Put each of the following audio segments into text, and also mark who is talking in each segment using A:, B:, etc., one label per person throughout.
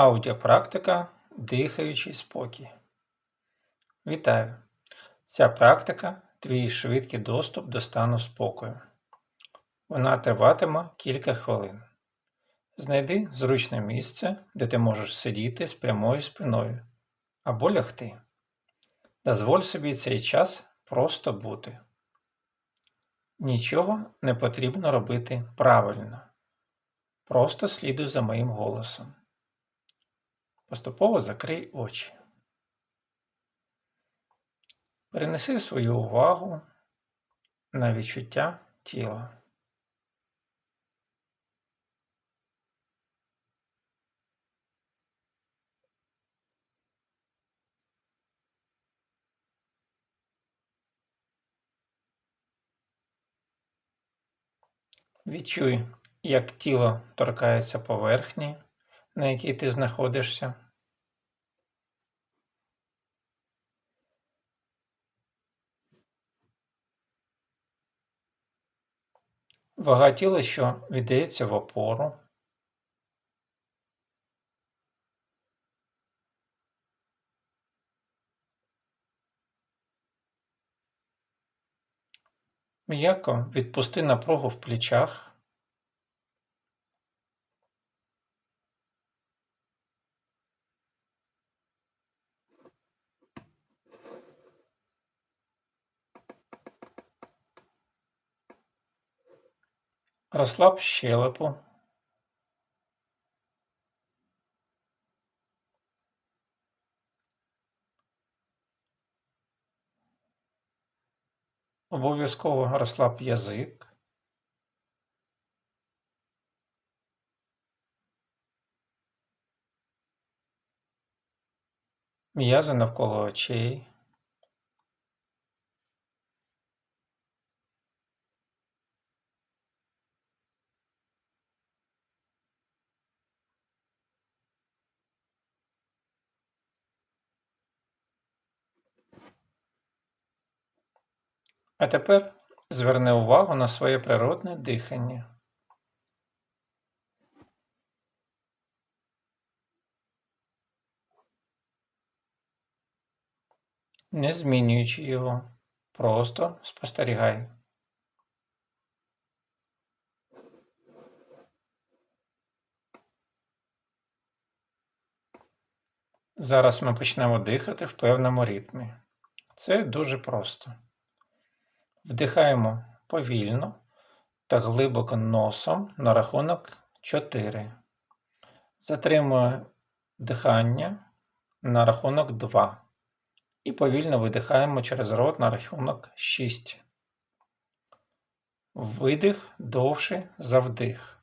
A: Аудіопрактика Дихаючий спокій. Вітаю! Ця практика твій швидкий доступ до стану спокою. Вона триватиме кілька хвилин. Знайди зручне місце, де ти можеш сидіти з прямою спиною або лягти. Дозволь собі цей час просто бути. Нічого не потрібно робити правильно. Просто слідуй за моїм голосом. Поступово закрий очі. Перенеси свою увагу на відчуття тіла. Відчуй, як тіло торкається поверхні, на якій ти знаходишся. Вага тіла, що віддається в опору. М'яко відпусти напругу в плечах. Розслаб щелепу. Обов'язково розслаб язик. М'язи навколо очей. А тепер зверни увагу на своє природне дихання. Не змінюючи його, просто спостерігай. Зараз ми почнемо дихати в певному ритмі. Це дуже просто. Вдихаємо повільно та глибоко носом на рахунок 4. Затримуємо дихання на рахунок 2. І повільно видихаємо через рот на рахунок 6. Видих довший за вдих.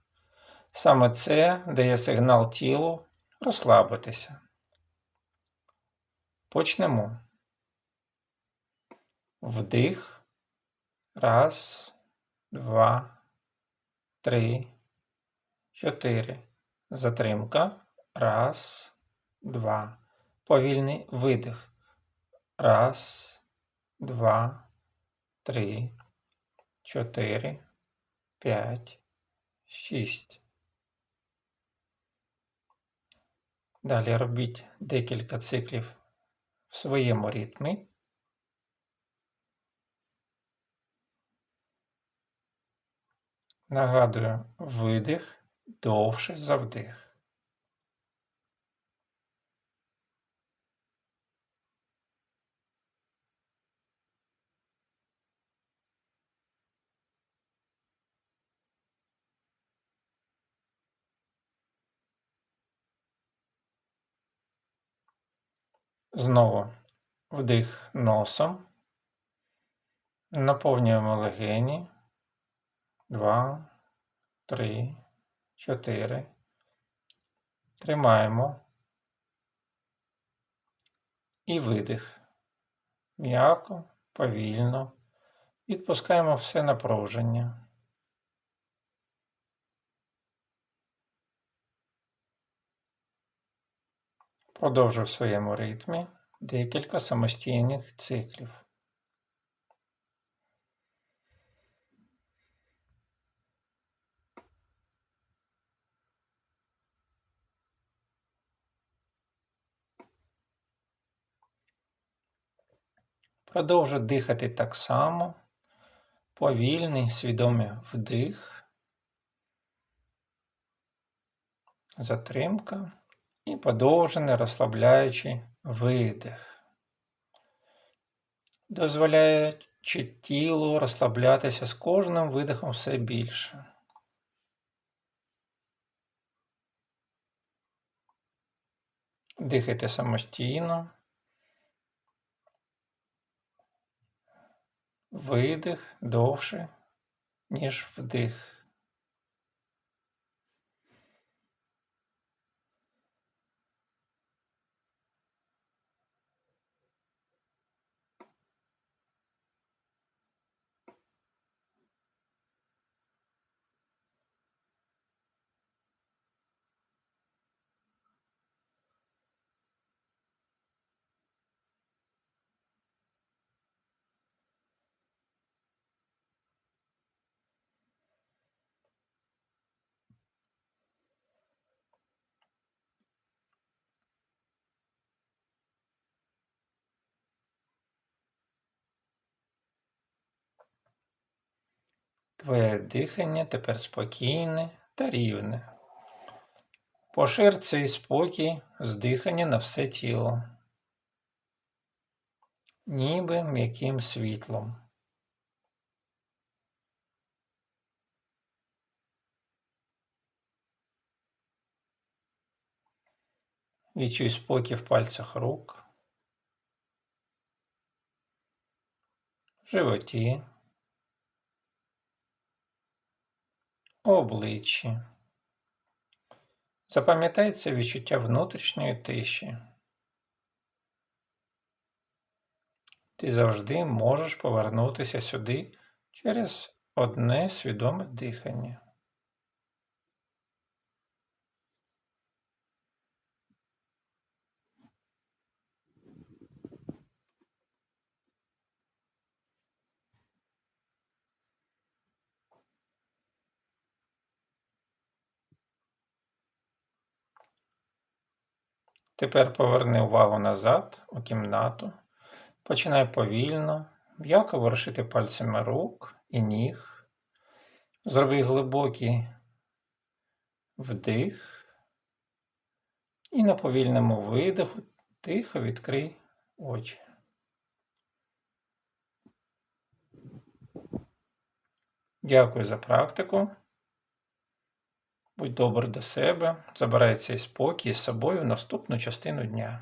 A: Саме це дає сигнал тілу розслабитися. Почнемо. Вдих. Раз, два, три, чотири. Затримка. Раз, два. Повільний видих. Раз, два, три, чотири, п'ять, шість. Далі робіть декілька циклів в своєму ритмі. Нагадую, видих довше за вдих. Знову вдих носом, наповнюємо легені два, три, чотири. Тримаємо. І видих. М'яко, повільно. Відпускаємо все напруження. Продовжуй в своєму ритмі декілька самостійних циклів. Продовжуй дихати так само. Повільний, свідомий вдих, затримка і подовжений розслабляючий видих, дозволяючи тілу розслаблятися з кожним видихом все більше. Дихайте самостійно. Видих довше, ніж вдих. Твоє дихання тепер спокійне та рівне. Пошир цей спокій з дихання на все тіло, ніби м'яким світлом. Відчуй спокій в пальцях рук, животі. Обличчі. Запам'ятай це відчуття внутрішньої тиші. Ти завжди можеш повернутися сюди через одне свідоме дихання. Тепер поверни увагу назад у кімнату. Починай повільно, м'яко ворушити пальцями рук і ніг. Зроби глибокий вдих. І на повільному видиху тихо відкрий очі. Дякую за практику. Будь добрий до себе, забирай цей спокій з собою в наступну частину дня.